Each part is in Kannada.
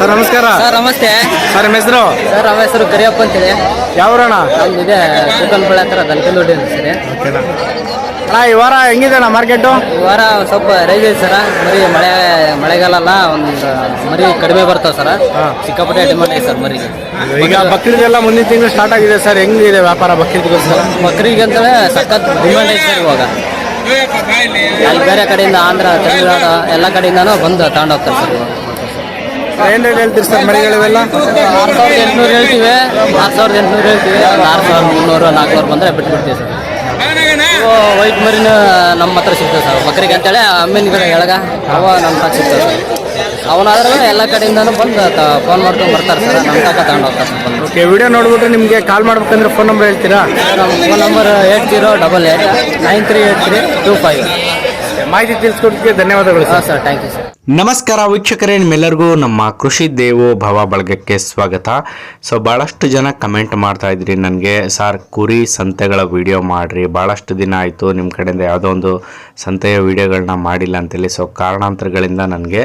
ಸರ್ ನಮಸ್ಕಾರ. ಸರ್ ನಮಸ್ತೆ. ಸರ್ ನಿಮ್ಮ ಹೆಸರು? ಸರ್ ನಮ್ಮ ಹೆಸರು ಕರಿಯಪ್ಪ ಅಂತೇಳಿ. ಯಾವ್ರಣ ಇದೆ ಕುಕ್ಕಲ್ಪಳ್ಳಿ ಹತ್ರ ದಲ್ಕಂದೊಡ್ಡಿ ಅಂತ ಸರಿ. ಅಣ್ಣ ಈ ವಾರ ಹೆಂಗಿದೆ ಅಣ್ಣ ಮಾರ್ಕೆಟು? ಈ ವಾರ ಸ್ವಲ್ಪ ರೈಸ್ ಇದೆ ಸರ. ಮರಿ ಮಳೆ ಮಳೆಗಾಲ ಅಲ್ಲ ಒಂದು ಮರಿ ಕಡಿಮೆ ಬರ್ತಾವ ಸರ್. ಸಿಕ್ಕಾಪಟ್ಟೆ ಡಿಮಾಂಡ್ ಐತೆ ಸರ್ ಮರಿಗೆ. ಈಗ ಬಕ್ರೀದೆಲ್ಲ ಮುಂದಿನ ತಿಂಗಳು ಸ್ಟಾರ್ಟ್ ಆಗಿದೆ ಸರ್. ಹೆಂಗಿದೆ ವ್ಯಾಪಾರ ಬಕ್ರೀದ್ಗೋಸ್ಕರ ಬಕ್ರಿಗೆ ಅಂತಲೇ ಸಖತ್ ಡಿಮಾಂಡ್ ಐತೆ ಸರ್ ಇವಾಗ. ಅಲ್ಲಿ ಬೇರೆ ಕಡೆಯಿಂದ ಆಂಧ್ರ ತಮಿಳುನಾಡು ಎಲ್ಲ ಕಡೆಯಿಂದನೂ ಬಂದು ತಗೊಂಡೋಗ್ತಾರೆ ಸರ್ ಇವಾಗ. ಏನ್ ರೇಟ್ ಹೇಳ್ತೀರಿ ಸರ್ ಮರಿಗಳಿವೆಲ್ಲ ಆರು ಸಾವಿರದ ಎಂಟುನೂರು ಹೇಳ್ತೀವಿ. ಆರು ಸಾವಿರದ ಎಂಟುನೂರು ಹೇಳ್ತೀವಿ. ಒಂದು ಆರು ಸಾವಿರದ ಮುನ್ನೂರು ನಾಲ್ಕುನೂರು ಬಂದರೆ ಬಿಟ್ಬಿಡ್ತೀವಿ ಸರ್. ಇವು ವೈಟ್ ಮರಿನ ನಮ್ಮ ಹತ್ರ ಸಿಗ್ತದೆ ಸರ್. ಬಕ್ರಿಗೆ ಅಂತೇಳಿ ಅಮ್ಮಿನ ಎಳಗ ಅವ ನಮ್ಮ ಹತ್ರ ಸಿಗ್ತದೆ ಸರ್. ಅವನಾದ್ರೂ ಎಲ್ಲ ಕಡೆಯಿಂದನೂ ಬಂದು ಫೋನ್ ಮಾಡ್ಕೊಂಡು ಬರ್ತಾರೆ ಸರ್. ನಮ್ಮ ತಾಕ ತಗೊಂಡು ಹೋಗ್ತಾರೆ ಬಂದು. ಓಕೆ ವಿಡಿಯೋ ನೋಡ್ಬಿಟ್ಟು ನಿಮಗೆ ಕಾಲ್ ಮಾಡ್ಬೇಕಂದ್ರೆ ಫೋನ್ ನಂಬರ್ ಹೇಳ್ತೀರಾ? ನಮ್ಮ phone number eight zero double eight nine three eight three two five. ಮಾಹಿತಿ ತಿಳಿಸ್ಕೊಡೋದಕ್ಕೆ ಧನ್ಯವಾದಗಳು ಹಾಂ ಸರ್ ಥ್ಯಾಂಕ್ ಯು ಸರ್ ನಮಸ್ಕಾರ ವೀಕ್ಷಕರೇ ನಿಮ್ಮೆಲ್ಲರಿಗೂ ನಮ್ಮ ಕೃಷಿ ದೇವೋ ಭವ ಬಳಗಕ್ಕೆ ಸ್ವಾಗತ. ಸೊ ಭಾಳಷ್ಟು ಜನ ಕಮೆಂಟ್ ಮಾಡ್ತಾ ಇದ್ರಿ ನನಗೆ ಸರ್ ಕುರಿ ಸಂತೆಗಳ ವಿಡಿಯೋ ಮಾಡಿರಿ ಭಾಳಷ್ಟು ದಿನ ಆಯಿತು ನಿಮ್ಮ ಕಡೆಯಿಂದ ಯಾವುದೋ ಒಂದು ಸಂತೆಯ ವಿಡಿಯೋಗಳನ್ನ ಮಾಡಿಲ್ಲ ಅಂತೇಳಿ. ಸೊ ಕಾರಣಾಂತರಗಳಿಂದ ನನಗೆ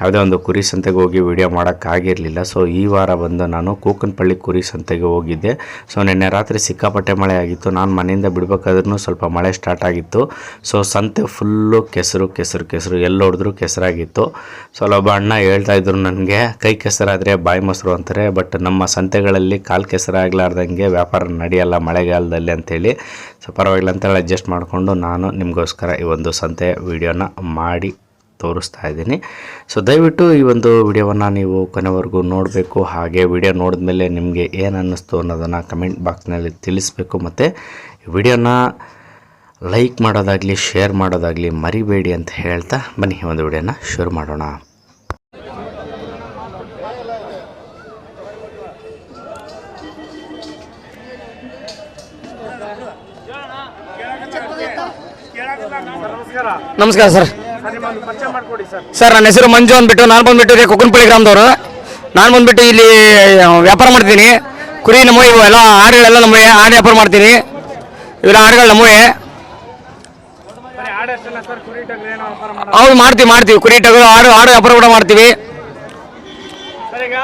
ಯಾವುದೇ ಒಂದು ಕುರಿ ಸಂತೆಗೆ ಹೋಗಿ ವಿಡಿಯೋ ಮಾಡೋಕ್ಕಾಗಿರಲಿಲ್ಲ ಸೊ ಈ ವಾರ ಬಂದು ನಾನು ಕೂಕನಪಳ್ಳಿ ಕುರಿ ಸಂತೆಗೆ ಹೋಗಿದ್ದೆ. ಸೊ ನಿನ್ನೆ ರಾತ್ರಿ ಸಿಕ್ಕಾಪಟ್ಟೆ ಮಳೆ ಆಗಿತ್ತು. ನಾನು ಮನೆಯಿಂದ ಬಿಡ್ಬೇಕಾದ್ರೂ ಸ್ವಲ್ಪ ಮಳೆ ಸ್ಟಾರ್ಟ್ ಆಗಿತ್ತು. ಸೊ ಸಂತೆ ಫುಲ್ಲು ಕೆಸರು ಕೆಸರು ಕೆಸರು ಎಲ್ಲಿ ಹೊಡೆದ್ರು ಕೆಸರಾಗಿತ್ತು. ಸೊ ಅಲ್ಲೊಬ್ಬ ಅಣ್ಣ ಹೇಳ್ತಾ ಇದ್ರು ನನಗೆ, ಕೈ ಕೆಸರಾದರೆ ಬಾಯಿ ಮೊಸರು ಅಂತಾರೆ. ಬಟ್ ನಮ್ಮ ಸಂತೆಗಳಲ್ಲಿ ಕಾಲು ಕೆಸರಾಗ್ಲಾರ್ದಂಗೆ ವ್ಯಾಪಾರ ನಡೆಯಲ್ಲ ಮಳೆಗಾಲದಲ್ಲಿ ಅಂಥೇಳಿ ಸೊ ಪರವಾಗಿಲ್ಲ ಅಂತೇಳಿ ಅಡ್ಜಸ್ಟ್ ಮಾಡಿಕೊಂಡು ನಾನು ನಿಮಗೋಸ್ಕರ ಈ ಒಂದು ಸಂತೆ ವಿಡಿಯೋನ ಮಾಡಿ ತೋರಿಸ್ತಾ ಇದ್ದೀನಿ. ಸೊ ದಯವಿಟ್ಟು ಈ ಒಂದು ವಿಡಿಯೋವನ್ನು ನೀವು ಕೊನೆವರೆಗೂ ನೋಡಬೇಕು. ಹಾಗೆ ವಿಡಿಯೋ ನೋಡಿದ ಮೇಲೆ ನಿಮಗೆ ಏನು ಅನ್ನಿಸ್ತು ಅನ್ನೋದನ್ನು ಕಮೆಂಟ್ ಬಾಕ್ಸ್ನಲ್ಲಿ ತಿಳಿಸ್ಬೇಕು. ಮತ್ತು ವಿಡಿಯೋನ ಲೈಕ್ ಮಾಡೋದಾಗಲಿ ಶೇರ್ ಮಾಡೋದಾಗಲಿ ಮರಿಬೇಡಿ ಅಂತ ಹೇಳ್ತಾ ಬನ್ನಿ ಒಂದು ವಿಡಿಯೋನ ಶುರು ಮಾಡೋಣ. ನಮಸ್ಕಾರ ಸರ್. ಸರ್, ನನ್ನ ಹೆಸರು ಮಂಜು ಅಂದ್ಬಿಟ್ಟು, ನಾನು ಬಂದ್ಬಿಟ್ಟು ಕೊಕ್ಕನಪಳ್ಳಿ ಗ್ರಾಮದವರು. ನಾನು ಬಂದ್ಬಿಟ್ಟು ಇಲ್ಲಿ ವ್ಯಾಪಾರ ಮಾಡ್ತೀನಿ. ಕುರಿ ನಮ್ಮ ಇವು ಎಲ್ಲ, ಆಡುಗಳೆಲ್ಲ ನಮ್ಮ ಆಡು ವ್ಯಾಪಾರ ಮಾಡ್ತೀನಿ. ಇವೆಲ್ಲ ಹಾಡುಗಳು ನಮ್ಮವೇ ಬರೀ ಆಡಷ್ಟಲ್ಲ ಸರ್ ಕುರಿ ಟಗರು ಏನೋ ವ್ಯಾಪಾರ ಮಾಡೋದು ಹೌದು ಮಾಡ್ತೀವಿ ಮಾಡ್ತೀವಿ. ಕುರಿ ಟಗರು ಆಡು ಆಡು ವ್ಯಾಪಾರ ಕೂಡ ಮಾಡ್ತೀವಿ. ಸರ್ ಈಗ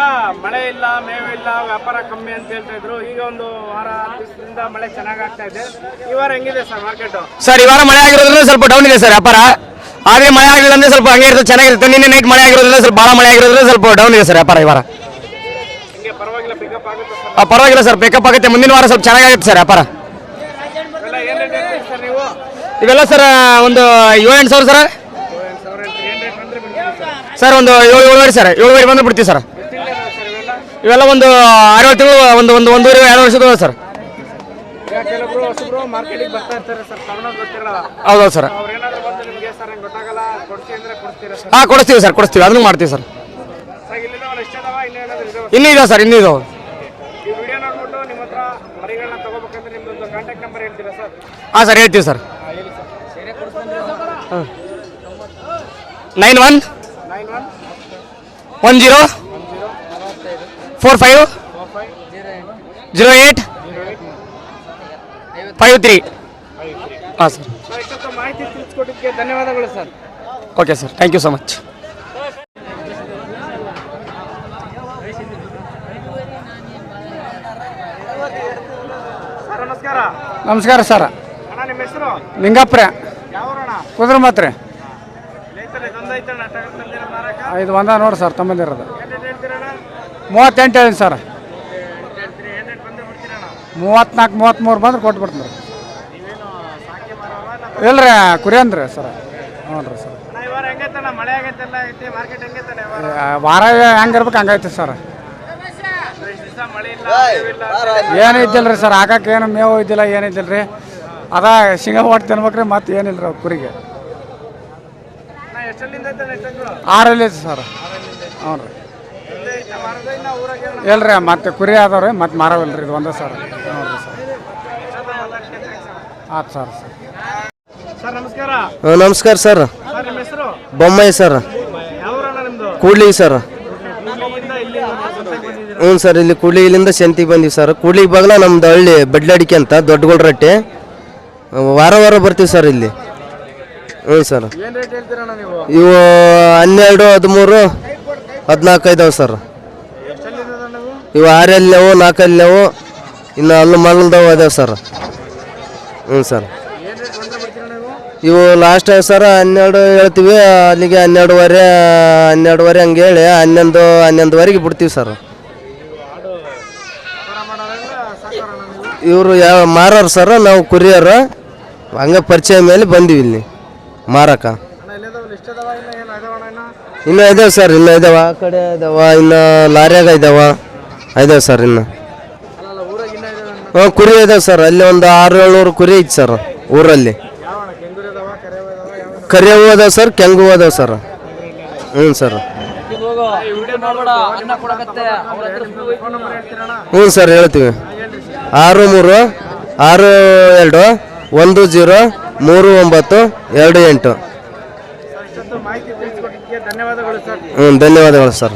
ಮಳೆ ಇಲ್ಲ ಮೇವು ಇಲ್ಲ ವ್ಯಾಪಾರ ಕಮ್ಮಿ ಅಂತ ಹೇಳ್ತಾ ಇದ್ರು. ಈಗ ಒಂದು ವಾರ ದಿವಸದಿಂದ ಮಳೆ ಚೆನ್ನಾಗಿ ಆಗ್ತಾ ಇದೆ. ಈ ವಾರ ಹೆಂಗಿದೆ ಸರ್ ಮಾರ್ಕೆಟ್? ಸರ್ ಈ ವಾರ ಮಳೆ ಆಗಿರೋದ್ರಿಂದ ಸ್ವಲ್ಪ ಡೌನ್ ಇದೆ ಸರ್ ವ್ಯಾಪಾರ. ಆದ್ರೆ ಮಳೆ ಆಗಿಲ್ಲ ಅಂದ್ರೆ ಸ್ವಲ್ಪ ಹಂಗೆ ಇರ್ತದೆ ಚೆನ್ನಾಗಿರುತ್ತೆ. ನಿನ್ನೆ ನೈಟ್ ಮಳೆ ಆಗಿರೋದ್ರಿಂದ ಸ್ವಲ್ಪ ಭಾಳ ಮಳೆ ಆಗಿರೋದ್ರಿಂದ ಸ್ವಲ್ಪ ಡೌನ್ ಇದೆ ಸರ್ ವ್ಯಾಪಾರ ಈ ವಾರ. ಸರ್? ಪರವಾಗಿಲ್ಲ ಸರ್ ಪಿಕಪ್ ಆಗುತ್ತೆ. ಮುಂದಿನ ವಾರ ಸ್ವಲ್ಪ ಚೆನ್ನಾಗಿರುತ್ತೆ ಸರ್ ವ್ಯಾಪಾರ ಎಲ್ಲ ಏನ್ ರೇಟ್ ಹೇಳ್ತೀರಿ ಸರ್ ನೀವು ಇವೆಲ್ಲ ಸರ್ ಒಂದು ಏಳು ಎಂಟು ಸಾವಿರ ಸರ್? ಸರ್ ಒಂದು ಏಳು ಏಳುವರೆ ಸರ್ ಏಳುವರೆ ಬಂದು ಬಿಡ್ತೀವಿ ಸರ್. ಇವೆಲ್ಲ ಒಂದು ಆರೇಳು ತಿಂಗಳು ಒಂದು ಒಂದು ಒಂದೂವರೆ ಎರಡು ವರ್ಷದ ಸರ್. ಹೌದೌದು ಸರ್. ಹಾಂ ಕೊಡಿಸ್ತೀವಿ ಸರ್ ಕೊಡಿಸ್ತೀವಿ ಅದನ್ನು ಮಾಡ್ತೀವಿ ಸರ್. ಇನ್ನೂ ಇದಾವೆ ಇದೆ ಸರ್ ಇನ್ನೂ ಇದಾವೆ. ಹಾಂ ಸರ್ ಹೇಳ್ತೀವಿ sir. Nine one nine one one zero four five zero eight five three ಹಾಂ ಸರ್ ಮಾಹಿತಿ ತಿಳಿಸ್ಕೊಟ್ಟಿದ್ದಕ್ಕೆ ಧನ್ಯವಾದಗಳು sir okay sir thank you so much ನಮಸ್ಕಾರ ನಮಸ್ಕಾರ ಸರ್ ನಿಮ್ಮ ಹೆಸರು? ಅಣ್ಣ ಕುದುರೆ ಮಾತ್ರೆ. ಇದು ಒಂದ ನೋಡಿ ಸರ್ ತಮ್ಮಂದಿರೋದು ಮೂವತ್ತೆಂಟು ಹೇಳಿ ಸರ್. ಮೂವತ್ನಾಲ್ಕು ಮೂವತ್ತ್ಮೂರು ಬಂದ್ರೆ ಕೊಟ್ಟು ಬಿಡ್ತೀನಿ. ನೀವೇನು ಸಾಕೆ ಮಾರವ ಇಲ್ರಿ ಕುರಿ ಅಂದ್ರಿ ಸರ್. ಹ್ಞೂ ರೀ ಸರ್ ವಾರ ಹೆಂಗಿರ್ಬೇಕು ಹಂಗೈತಿ ಸರ್. ಇಲ್ಲ ಏನು ಇದ್ದಿಲ್ಲ ರೀ ಸರ್ ಹಾಕಕ್ಕೆ ಏನು ಮೇವು ಇದ್ದಿಲ್ಲ ಏನಿದ್ದಿಲ್ಲ ರೀ ಅದ ಶೇಂಗಾ ಒಟ್ಟು ತಿನ್ಬೇಕ್ರಿ ಮತ್ತೆ ಏನಿಲ್ಲ ರೀ ಕುರಿಗೆ? ಆರಲ್ಲಿ ಐತಿ ಸರ್. ಹ್ಞೂ ರೀ ಇಲ್ರಿ ಮತ್ತೆ ಕುರಿ ಅದಾವ್ರಿ ಮತ್ತೆ ಮಾರವಿಲ್ಲ ರೀ ಇದು ಒಂದೇ ಸರ್. ಹ್ಞೂ ರೀ ಸರ್. ಆಯ್ತು ಸರ್ ಸರ್. ನಮಸ್ಕಾರ. ನಮಸ್ಕಾರ ಸರ್. ಸರ್ ನಿಮ್ಮ ಹೆಸರು? ಬೊಮ್ಮಾಯಿ ಸರ್. ಕೂಡ್ಲಿ ಸರ್. ಹ್ಞೂ ಸರ್ ಇಲ್ಲಿ ಇಲ್ಲಿಂದ ಸಂತಿಗೆ ಬಂದೀವಿ ಸರ್. ಕೂಡ್ಲಿ ಬಾಗಲ ನಮ್ದು ಹಳ್ಳಿ ಬಡ್ಲಾಡಿಕೆ ಅಂತ ದೊಡ್ಡಗೊಳ್ರಟ್ಟಿ. ವಾರ ವಾರ ಬರ್ತೀವಿ ಸರ್ ಇಲ್ಲಿ. ಹ್ಞೂ ಸರ್. ಇವು ಹನ್ನೆರಡು, ಹದಿಮೂರು, ಹದಿನಾಲ್ಕು ಇದಾವೆ ಸರ್. ಇವು ಆರಲ್ಲಿವು, ನಾಲ್ಕಲ್ಲಿವು, ಇನ್ನು ಅಲ್ಲು ಮಲ್ದವು ಅದಾವೆ ಸರ್. ಹ್ಞೂ ಸರ್. ಇವು ಲಾಸ್ಟ್ ಸರ್ ಹನ್ನೆರಡು ಹೇಳ್ತೀವಿ, ಅಲ್ಲಿಗೆ ಹನ್ನೆರಡುವರೆ ಹನ್ನೆರಡುವರೆ ಹಂಗೆ ಹೇಳಿ, ಹನ್ನೊಂದು, ಹನ್ನೊಂದುವರೆಗೆ ಬಿಡ್ತೀವಿ ಸರ್. ಇವರು ಯಾವ ಮಾರೋರು ಸರ್, ನಾವು ಕುರಿಯರು. ಹಂಗೆ ಪರಿಚಯ ಮೇಲೆ ಬಂದಿವಿ ಇಲ್ಲಿ ಮಾರಕ. ಇನ್ನೂ ಇದಾವೆ ಸರ್ ಇನ್ನೂ ಇದಾವ ಆ ಕಡೆ ಇದಾವ ಇನ್ನು ಲಾರಿಯಾಗ ಇದಾವ ಇದಾವೆ ಸರ್ ಇನ್ನು. ಹಾಂ ಕುರಿ ಇದಾವೆ ಸರ್ ಅಲ್ಲಿ ಒಂದು ಆರು ಏಳ್ನೂರು ಕುರಿ ಐತಿ ಸರ್ ಊರಲ್ಲಿ. ಕರಿಯವು ಅದಾವೆ ಸರ್ ಕೆಂಗು ಅದಾವೆ ಸರ್. ಹ್ಞೂ ಸರ್. ಹ್ಞೂ ಸರ್ ಹೇಳ್ತೀವಿ. ಆರು ಮೂರು ಆರು ಎರಡು. ಒಂದು ಜೀರೋ ಮೂರು ಒಂಬತ್ತು ಎರಡು ಎಂಟು. ಮಾಹಿತಿ ತಿಳಿಸ್ಕೊಟ್ಟಿದ್ದಕ್ಕೆ ಧನ್ಯವಾದಗಳು ಸರ್. ಹ್ಞೂ ಧನ್ಯವಾದಗಳು ಸರ್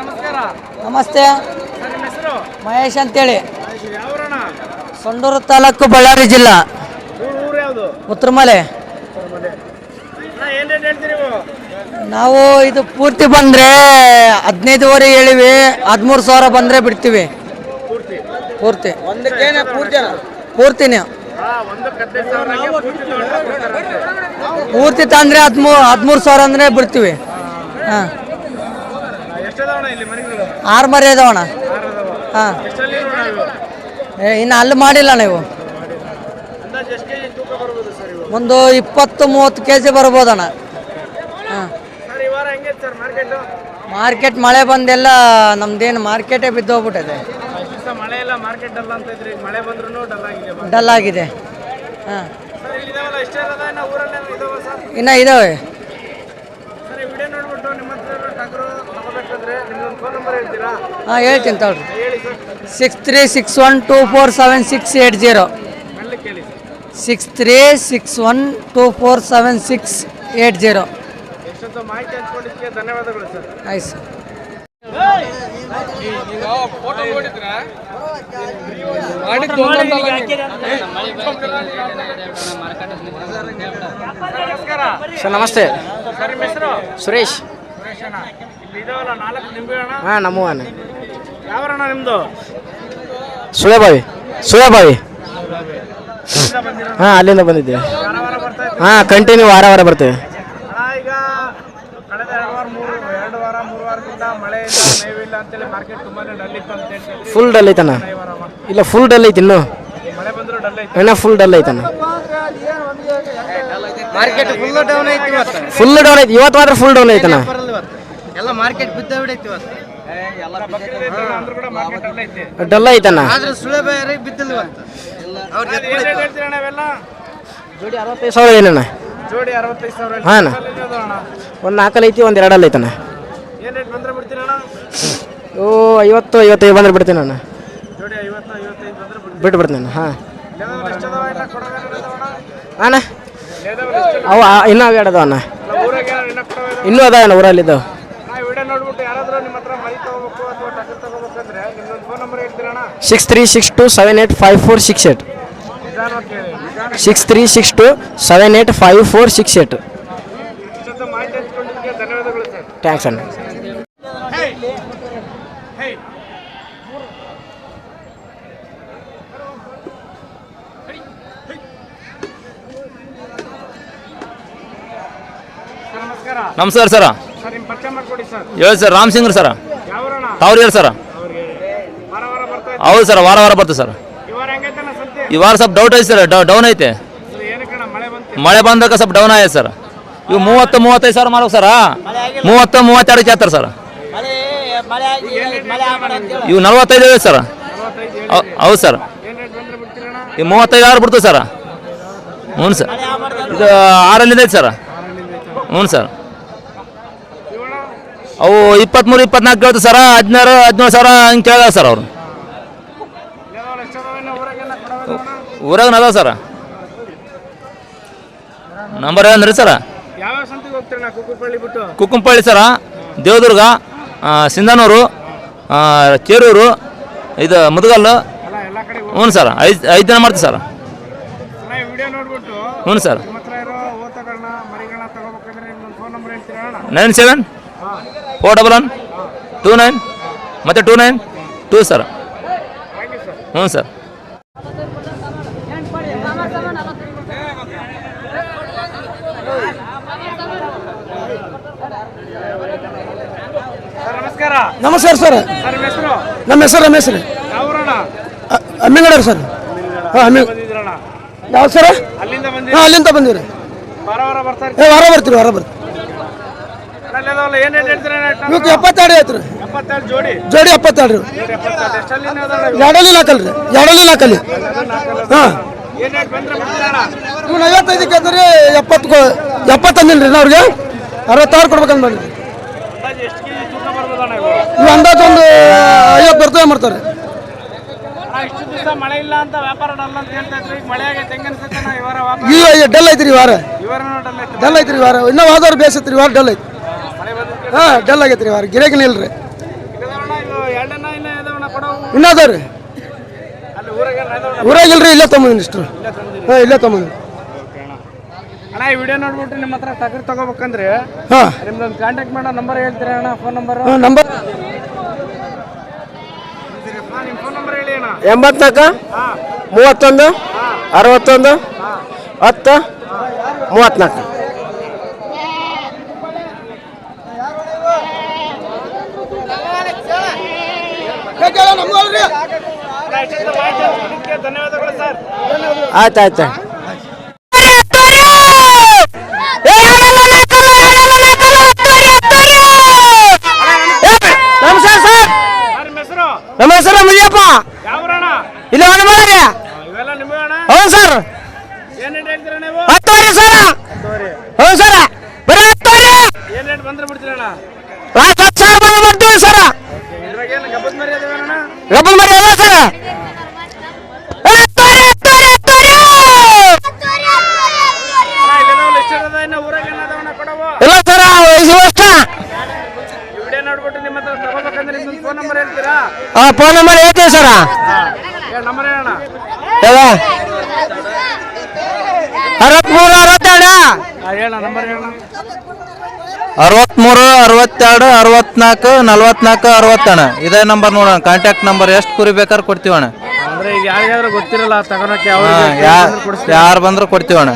ನಮಸ್ಕಾರ ನಮಸ್ತೆ ಮಹೇಶ್ ಅಂತೇಳಿ ಸಂಡೂರು ತಾಲೂಕು ಬಳ್ಳಾರಿ ಜಿಲ್ಲಾ. ಉತ್ತರಮಲೆ ಅಣ್ಣ ಏನು ರೇಟ್ ಹೇಳ್ತೀರಿ ನೀವು? ನಾವು ಇದು ಪೂರ್ತಿ ಬಂದರೆ ಹದಿನೈದುವರೆ ಹೇಳಿವಿ ಹದಿಮೂರು ಸಾವಿರ ಬಂದರೆ ಬಿಡ್ತೀವಿ. ಪೂರ್ತಿ? ಪೂರ್ತಿನೇ. ಪೂರ್ತಿ ತಂದರೆ ಹದಿಮೂರು ಹದಿಮೂರು ಸಾವಿರ ಅಂದ್ರೆ ಬಿಡ್ತೀವಿ. ಹಾಂ. ಎಷ್ಟದಾವಣ ಇಲ್ಲಿ ಮನೆಗಳು? ಆರು ಮರಿ ಇದಾವಣ್ಣ ಹಾಂ. ಇನ್ನು ಅಲ್ಲಿ ಮಾಡಿಲ್ಲ ನೀವು. ಒಂದು ಇಪ್ಪತ್ತು ಮೂವತ್ತು ಕೆ ಜಿ ಬರ್ಬೋದಣ್ಣ ಹಾಂ. ಮಾರ್ಕೆಟು? ಮಳೆ ಬಂದೆಲ್ಲ ನಮ್ದೇನು ಮಾರ್ಕೆಟೇ ಬಿದ್ದೋಗ್ಬಿಟ್ಟಿದೆ. ಡಲ್ ಆಗಿದೆ ಹಾಂ. ಇನ್ನು ಇದಾವೆ ಹಾಂ ಹೇಳ್ತೀನಿ ತಗೊಳ್ರಿ. Six three six one two four seven six eight zero. Six three six one two four seven six eight zero. ಎಷ್ಟೊತ್ತು ಮಾಹಿತಿ ಹಂಚ್ಕೊಂಡಿದ್ದಕ್ಕೆ ಧನ್ಯವಾದಗಳು ಸರ್. ಆಯ್ತು ಸರ್. ನಮಸ್ಕಾರ. ಸರ್ ನಮಸ್ತೆ. ನಿಮ್ಮ ಸುರೇಶ್. ಹಾ ನಮ್ಮವನ ಯಾವರಣ್ಣ ನಿಮ್ಮದು ಸುಳೆಬಾವಿ ಸುಳೆಬಾವಿ ಹಾಂ ಅಲ್ಲಿಂದ ಬಂದಿದ್ದೆ. ಹಾಂ ಕಂಟಿನ್ಯೂ ವಾರ ವಾರ ಬರ್ತೇವೆ. ಈಗ ಕಳೆದ ಎರಡು ವಾರ ಮೂರು ಎರಡು ವಾರ ಮೂರು ವಾರದಿಂದ ಮಳೆ ಇಲ್ಲ ಮೇವಿಲ್ಲ ಅಂತೇಳಿ ಮಾರ್ಕೆಟ್ ತುಂಬಾನೇ ಡಲ್ ಅಂತ ಹೇಳ್ತಿದ್ರಿ. Full dull ಐತಣ್ಣ. ಇಲ್ಲ ಫುಲ್ ಡಲ್ ಐತಿ ಇನ್ನು. ಇನ್ನ ಫುಲ್ ಡಲ್ ಐತಣ್ಣ ಮಾರ್ಕೆಟ್ ಫುಲ್ ಡೌನ್ ಐತಿ ಇವತ್ತು. ಫುಲ್ ಡೌನ್ ಐತಿ. ಇವತ್ತು ಮಾತ್ರ ಫುಲ್ ಡೌನ್ ಐತಣ್ಣ ಎಲ್ಲ ಮಾರ್ಕೆಟ್ ಬಿದ್ದ ಬಿಡೈತಿ ಇವತ್ತು. ಬಕ್ರೀದ್ ಕೂಡ ಮಾರ್ಕೆಟ್ ಡಲ್ ಐತಣ್ಣ ಆದ್ರೆ ಸುಳೆ ಬೇರೆ ಬಿದ್ದಿಲ್ಲ ಇವತ್ತು. ಅದು ಇವೆಲ್ಲ? ಅರವತ್ತೈದು ಸಾವಿರ ಏನಣ್ಣ ಜೋಡಿ ಅರವತ್ತೈದು ಸಾವಿರ ಹಾಂ ಅಣ್ಣ. ಒಂದು ನಾಲ್ಕಲ್ಲಿ ಐತಿ ಒಂದು ಎರಡಲ್ಲಿ ಐತಣ್ಣ. ಏನು ರೇಟ್ ಬಂದ್ರೆ ಬಿಡ್ತೀರಣ್ಣ ಓ ಐವತ್ತು ಐವತ್ತೈದು ಬಂದ್ರೆ ಬಿಡ್ತೀನಿ ಅಣ್ಣ. ಜೋಡಿ ಐವತ್ತು ಐವತ್ತೈದು ಬಂದ್ರೆ ಬಿಟ್ಟು ಬಿಡ್ತೀನಿ ಹಾಂ. ಅಣ್ಣ ಅವು ಇನ್ನೂ ಅವು ಎರಡು ಅದಾವ ಅಣ್ಣ. ಇನ್ನ ಅದಾವ? ಅಣ್ಣ ಊರಲ್ಲಿ ಇದ್ದಾವೆ ವಿಡಿಯೋ ನೋಡ್ಬಿಟ್ಟು ಯಾರಾದರೂ ನಿಮ್ಮ ಹತ್ರ ತಗೋಬೇಕು ಅಥವಾ ಟಗರ್ ತಗೋಬೇಕಂದ್ರೆ ನಿಮ್ದೊಂದು phone number ಹೇಳ್ತೀರಣ್ಣ six three six two seven eight five four six eight. Six three six two seven eight five four six sir thanks ಅಣ್ಣ. ನಮಸ್ಕಾರ ನಮಸ್ಕಾರ ಸರ ಸರ್ ನಿಮ್ಮ ಪರಿಚಯ ಮಾಡಿಕೊಡಿ ಸರ್ ಹೇಳಿ ಸರ್. ರಾಮ್ ಸಿಂಗ್ರು ಸರ ಅವ್ರು ತಾವ್ರು ಹೇಳಿ ಸರ ಹೌದು ಸರ್ ವಾರ ವಾರ ಬರ್ತದೆ ಸರ್. ವಾರ ಸ್ವಲ್ಪ ಡೌಟ್ ಐತೆ ಸರ್ ಡೌನ್ ಐತೆ. ಮಳೆ ಬಂದಾಗ ಸ್ವಲ್ಪ ಡೌನ್ ಆಯ್ತು ಸರ್ ಇವು ಮೂವತ್ತು, ಮೂವತ್ತೈದು ಸಾವಿರ ಮಾಡ್ಬೇಕು ಸರ ಮೂವತ್ತು, ಮೂವತ್ತೆರಡು ಕೇಳ್ತಾರೆ ಸರ್ ಇವು ನಲ್ವತ್ತೈದು ಐದು ಸರ್ ಹೌದು ಸರ್ ಈ ಮೂವತ್ತೈದು ಆರು ಬಿಡ್ತು ಸರ್ ಹ್ಞೂ ಸರ್ ಇದು ಆರಲ್ಲಿದೆ ಸರ್ ಹ್ಞೂ ಸರ್ ಅವು ಇಪ್ಪತ್ತ್ಮೂರು ಇಪ್ಪತ್ನಾಲ್ಕು ಕೇಳ್ತಾರೆ ಸರ್ ಹದಿನಾರು, ಹದಿನೇಳು ಸಾವಿರ ಹಂಗೆ ಕೇಳಿದಾರೆ ಸರ್ ಅವರು ಲೆದರ್ ಎಷ್ಟು ಅದಾವ ಇನ್ನು ಊರಾಗೆಲ್ಲ ಕೊಡೋವೇನಣ್ಣ ಊರಾಗ ಅದಾವ ಸರ? ನಂಬರ್ ಏನಂದ್ರಿ ಸರ? ಕುಕ್ಕುಪಳ್ಳಿ ಸರ? ದೇವದುರ್ಗ ಸಿಂಧನೂರು ಚೇರೂರು ಇದು ಮುದಗಲ್ಲು. ಹ್ಞೂ ಸರ್. ಐದು ಐದು ಜನ ಮಾಡ್ತೀವಿ ಸರ್. ಹ್ಞೂ sir. Nine seven four double one two nine ಮತ್ತು ಟೂ ನೈನ್ ಟೂ ಸರ್. ಹ್ಞೂ ಸರ್. ನಮಸ್ಕಾರ. ನಮಸ್ಕಾರ ಸರ್. ನಮ್ಮ ಹೆಸರು? ರಮೇಶ್ ರೀ. ಯಾವೂರಣ್ಣ? ಸರ್. ಹಾಂ ಅಮ್ಮಿ ಯಾವ ಸರ್? ಹಾಂ ಅಲ್ಲಿಂದ ಬಂದಿರಿ ವಾರ ಬರ್ತೀರಿ ಏ ವಾರ ಬರ್ತೀರಿ ವಾರ ಬರ್ತೀವಿ. ಇವಕ್ಕೆ ಎಪ್ಪತ್ತೆರಡು ಐತ್ರಿ. ಜೋಡಿ? ಎಪ್ಪತ್ತೆರಡು? ಎರಡಲ್ಲಿ ನಾಲ್ಕಲ್ ರೀ. ಎರಡಲ್ಲಿ ನಾಲ್ಕಲ್ಲಿ. ಹಾಂ. ಇವ್ನು ಐವತ್ತೈದಕ್ಕೆ ಅಂದ್ರೆ ಎಪ್ಪತ್ತು ಎಪ್ಪತ್ತಂದಿಲ್ಲ ರೀ ಅವ್ರಿಗೆ. ಅರವತ್ತಾರು ಕೊಡ್ಬೇಕಂತ ಬಂದ್ರಿ ಇವು ಇವು ಅಂದಾಜು ಒಂದು ಐವತ್ತು ಬರ್ತವೆ ಮಾಡ್ತಾರೆ? ಮಳೆ ಇಲ್ಲ ಅಂತ ವ್ಯಾಪಾರ ಡಲ್ ಅಂತ ಹೇಳ್ತಾ ಇದ್ರು. ಈಗ ಮಳೆ ಆಗೈತೆ ಹೆಂಗ ಈ ವಾರ ವ್ಯಾಪಾರ ಈ ಡಲ್ ಐತ್ರಿ ವಾರ. ಡಲ್ ಐತೆ ಡಲ್ ಐತ್ರಿ ವಾರ. ಇನ್ನೂ ಹೋದವ್ರು ಬೇಸತ್ರಿ ವಾರ ಡಲ್ ಐತಿ ಹಾಂ ಡಲ್ ಆಗೈತ್ರಿ ವಾರ. ಗಿರಾಕಿನ ಇಲ್ರಿ. ಇನ್ನ ಅದಾವ್ರಿ. ಅಲ್ಲಿ ಊರಾಗ ಇಲ್ರಿ ಊರಾಗಿಲ್ರಿ ಇಲ್ಲೇ ತೊಗೊಂಬಂದಿನಿ ಇಷ್ಟು. ಹಾಂ ಇಲ್ಲೇ ತೊಗೊಂಬಂದಿನಿ ಅಣ್ಣ ಈ ವಿಡಿಯೋ ನೋಡ್ಬಿಟ್ಟು ನಿಮ್ಮ ಹತ್ರ ಸಕ್ರೆ ತಗೋಬೇಕಂದ್ರೆ ಹಾಂ. ನಿಮ್ದೊಂದು ಕಾಂಟ್ಯಾಕ್ಟ್ ಮಾಡೋ ನಂಬರ್ ಹೇಳ್ತೀರಾ ಅಣ್ಣ ಫೋನ್ ನಂಬರ್ ಹಾಂ ನಂಬರ್ ನಿಮ್ಮ ಫೋನ್ ನಂಬರ್ ಹೇಳಿ ಅಣ್ಣ ಎಂಬತ್ನಾಲ್ಕು ಮೂವತ್ತೊಂದು ಅರವತ್ತೊಂದು ಹತ್ತು ಮೂವತ್ತ್ನಾಲ್ಕು ಮಾಹಿತಿ ಹೇಳ್ತೀರಾ ಫೋನ್ ನಂಬರ್ ಹೇಳ್ತೀವಿ ಸರ? ಅರವತ್ಮೂರು ಅರವತ್ತೆರಡು? ಹಾಂ ಅರವತ್ಮೂರು ಅರವತ್ತೆರಡು ಅರವತ್ನಾಲ್ಕು ನಲ್ವತ್ನಾಲ್ಕು ಅರವತ್ತಣ್ಣ ಇದೇ ನಂಬರ್ ನೋಡೋಣ. ಕಾಂಟ್ಯಾಕ್ಟ್ ನಂಬರ್ ಎಷ್ಟು ಕುರಿ ಬೇಕಾದ್ರೆ ಕೊಡ್ತೀವಣ್ಣ ಹಾಂ ಯಾರು ಬಂದ್ರು ಕೊಡ್ತೀವಣ್ಣ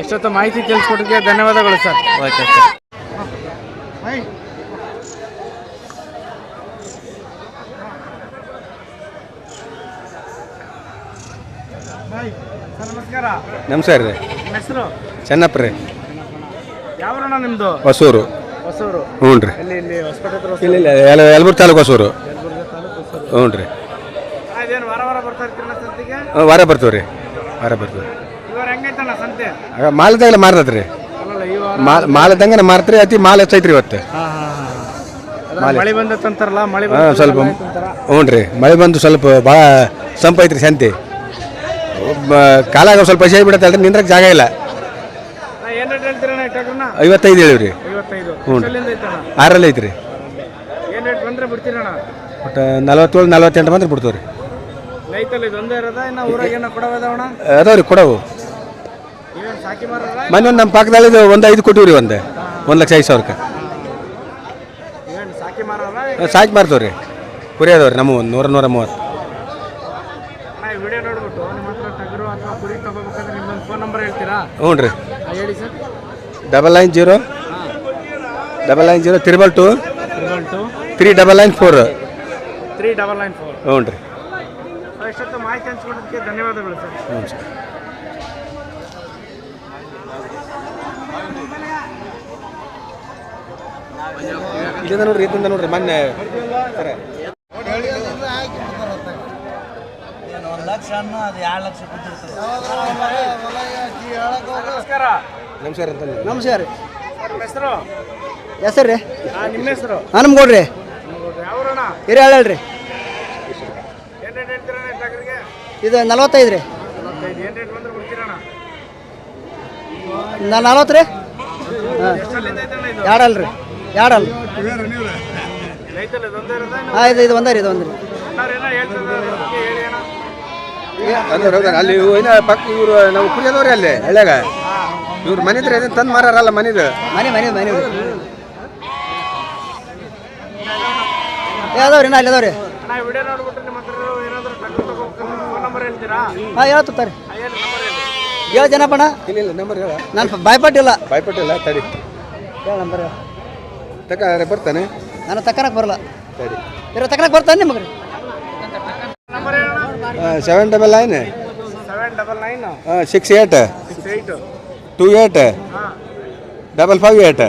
ಅಷ್ಟೊತ್ತು ಮಾಹಿತಿ ತಿಳಿಸ್ಕೊಟ್ಟಿಗೆ ಧನ್ಯವಾದಗಳು ಸರ್. Okay sir. ಸರ್ ನಮಸ್ಕಾರ. ನಮಸ್ಕಾರ ರೀ. ನಿಮ್ಮ ಹೆಸರು? ಚೆನ್ನಪ್ಪ ರೀ. ಹೊಸೂರು. ಹೊಸೂರು. ಹ್ಞೂ ರೀ. ಇಲ್ಲಿ ಹೊಸಪೇಟೆ ಹತ್ರ ಹೊಸೂರು? ಇಲ್ಲ ಇಲ್ಲ ಯಲ ಯಲಬುರ್ಗಿ ತಾಲೂಕು ಹೊಸೂರು. ಹ್ಞೂ ರೀ. ಆ, ಇದೇನು ವಾರ ವಾರ ಬರ್ತಾ ಇರ್ತೀರಣ್ಣ ಸಂತಿಗೆ? ಹ್ಞೂ, ವಾರ ಬರ್ತೀವಿ ರೀ. ವಾರ ಬರ್ತೀವಿ ಇವಾಗ ಹೆಂಗೈತಣ್ಣ ಸಂತೆ? ಆಗ ಮಾಲದಾಗಲ್ಲ ಮಾರ್ತೈತೆ ರೀ. ಅಲ್ಲಲ್ಲ ಈ ವಾರ ಮಾಲ್ ಮಾಲದಂಗೆ ಮಾರ್ತ್ರಿ ಅತಿ ಮಾಲ್ ಹೆಚ್ಚೈತ್ರಿ ಇವತ್ತು. ಅದ್ರ ಮಳೆ ಬಂದತ್ತಂತಾರಲ್ಲ ಮಳೆ ಹಾಂ ಬಂದು ಸ್ವಲ್ಪ ಹ್ಞೂ ರೀ. ಮಳೆ ಬಂದು ಸ್ವಲ್ಪ ಭಾಳ ಸಂಪ ಐತ್ರಿ ಸಂತಿ. ಬ- ಕಾಲಾಗ ಸ್ವಲ್ಪ ಹಸಿ ಬಿಡತ್ತಲ್ರಿ ನಿಂದ್ರಕ್ಕೆ ಜಾಗ ಇಲ್ಲ. ಏನು ರೇಟ್ ಹೇಳ್ತೀರಣ್ಣ ಇಟ್ಟಾಗ್ರಣ್ಣ ಐವತ್ತೈದು ಹೇಳಿವ್ರಿ. ರೀ ಐವತ್ತೈದು. ಹ್ಞೂ. ಎಲ್ಲಿಂದ ಐತಣ್ಣ? ಆರಲ್ಲಿ ಐತ್ರಿ. ಏನು ರೇಟ್ ಬಂದ್ರೆ ಬಿಡ್ತೀರಣ್ಣ ಒಟ್ಟು ನಲ್ವತ್ತೇಳು ನಲವತ್ತೆಂಟು ಬಂದ್ರೆ ಬಿಡ್ತೀವಿ ರೀ ರೈತಲ್ಲಿ ಇದೊಂದೇ ಇರೋದ? ಇನ್ನು ಊರಾಗ ಏನೋ ಕೊಡೋದವಣ ಅದಾವ ರೀ ಕೊಡವು. ಏನು ಸಾಕಿ ಮಾರಲ್ಲ ಮೊನ್ನೆ ಒಂದು ನಮ್ಮ ಪಕ್ಕದಲ್ಲಿ ಒಂದು ಐದು ಕೊಟ್ಟಿವ್ರಿ ರೀ ಒಂದು. ಒಂದು ಲಕ್ಷ ಐದು ಸಾವಿರಕ್ಕೆ. ಸಾಕಿ ಮಾರಲ್ಲ ಸಾಕಿ ಮಾರ್ತೇವೆ ರೀ ಕುರಿ ಅದಾವ್ರಿ ರೀ ನಮ್ಮ ಒಂದು ನೂರ ನೂರ ಮೂವತ್ತು ನಾ ಈ ವಿಡಿಯೋ ನೋಡ್ಬಿಟ್ಟು ನಿಮ್ಮ ಹತ್ರ ಟಗರು ಅಥವಾ ಕುರಿ ತಗೋಬೇಕಂದ್ರೆ ನಿಮ್ಮೊಂದು ಫೋನ್ ನಂಬರ್ ಹೇಳ್ತೀರಾ ಹ್ಞೂ ರೀ. ಹೇಳಿ sir. Double nine zero. Double nine zero triple two. Triple two. Three double nine four. Three double nine four. ಹ್ಞೂ ರೀ. ಇಷ್ಟೊತ್ತು ಮಾಹಿತಿ ಹಂಚ್ಕೊಡೋದಕ್ಕೆ ಧನ್ಯವಾದಗಳು ಸರ್. ಹ್ಞೂ ಸರ್. ಇಲ್ಲಿಂದ ನೋಡ್ರಿ ಇದರಿಂದ ನೋಡ್ರಿ ಮೊನ್ನೆ ಸರ. ನಮಸ್ಕಾರ ನಮಸ್ಕಾರ. ಅಂತ ನಮಸ್ಕಾರ ನಿಮ್ಮ ಹೆಸರು? ಹೆಸರು ರೀ? ಆ, ನಿಮ್ಮ ಹೆಸರು? ನಾನು ಕೊಡ್ರಿ ಹೇಳ್ತೀರಣ್ಣ ಟಗರಿಗೆ ಇದು ನಲವತ್ತೈದು ರೀ. ನಲವತ್ತೈದು. ಏನು ರೇಟ್ ಬಂದ್ರೆ ಬಿಡ್ತೀರಣ್ಣ ನಾ ನಲವತ್ತು ರೀ? ಹಾಂ. ಎರಡಲ್ಲ ರೀ. ಎರಡಲ್ಲ. ಹಾಂ ಇದು ಇದು ಒಂದೇ ರೀ ಇದು ಒಂದು ರೀ. ಹೇಳಿ ಅಣ್ಣ ಅಲ್ಲಿ ಇವು ಏನೋ ಪಕ್ಕ ಇವರು ನಾವು ಕುಡಿಯೋದವ್ರಿ ಅಲ್ಲಿ ಹಳ್ಳ್ಯಾಗ ಇವ್ರು ಮನಿದ್ರೆ ಇದನ್ನ ತಂದು ಮಾರಾರಲ್ಲ ಮನಿದು. ಮನೆ ಮನೆ ಮನೆ. ಯಾವ್ದವ್ರಿ ನಾ ಅಲ್ಲಿ ಅದಾವ್ರಿ? ಹಾಂ ಹೇಳ್ತಾರೆ ಏನು ನಂಬರ್ ಹೇಳಿ. ಏಳು ಜನ ಬಣ್ಣ ಇಲ್ಲ ಇಲ್ಲ ನಂಬರ್ ಹೇಳ. ನಾನು ಭಯಪಟ್ಟಿಲ್ಲ ಭಯಪಟ್ಟಿಲ್ಲ ತಡಿ. ಹೇಳ ನಂಬರ್ ತಕ ಬರ್ತಾನೆ. ನಾನು ತಕ್ಕನಕ್ಕೆ ಬರಲ್ಲ. ತಡಿ. ಇರೋ ತಕ್ಕನಕ್ಕೆ ಬರ್ತಾನೆ ನಿಮಗೆ. Seven double nine six eight two eight double five eight